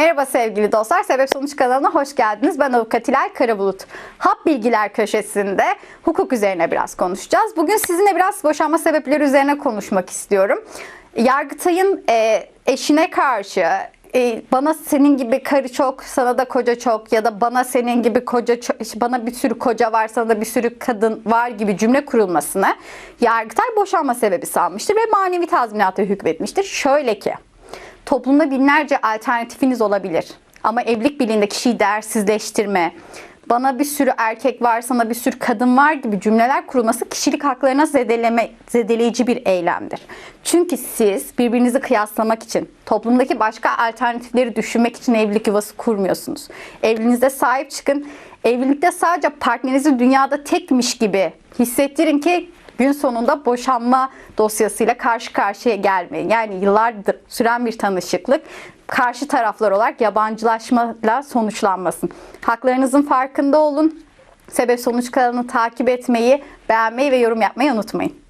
Merhaba sevgili dostlar. Sebep Sonuç kanalına hoş geldiniz. Ben Avukat İlay Karabulut. Hap Bilgiler köşesinde hukuk üzerine biraz konuşacağız. Bugün sizinle biraz boşanma sebepleri üzerine konuşmak istiyorum. Yargıtay'ın e, eşine karşı e, bana senin gibi karı çok, sana da koca çok ya da bana senin gibi koca çok, bana bir sürü koca var, sana da bir sürü kadın var gibi cümle kurulmasını Yargıtay boşanma sebebi sanmıştır ve manevi tazminata hükmetmiştir. Şöyle ki, Toplumda binlerce alternatifiniz olabilir. Ama evlilik birliğinde kişiyi değersizleştirme, bana bir sürü erkek var, sana bir sürü kadın var gibi cümleler kurulması kişilik haklarına zedeleme, zedeleyici bir eylemdir. Çünkü siz birbirinizi kıyaslamak için, toplumdaki başka alternatifleri düşünmek için evlilik yuvası kurmuyorsunuz. Evliliğinize sahip çıkın. Evlilikte sadece partnerinizi dünyada tekmiş gibi hissettirin ki gün sonunda boşanma dosyasıyla karşı karşıya gelmeyin. Yani yıllardır süren bir tanışıklık karşı taraflar olarak yabancılaşmayla sonuçlanmasın. Haklarınızın farkında olun. Sebep sonuç kanalını takip etmeyi, beğenmeyi ve yorum yapmayı unutmayın.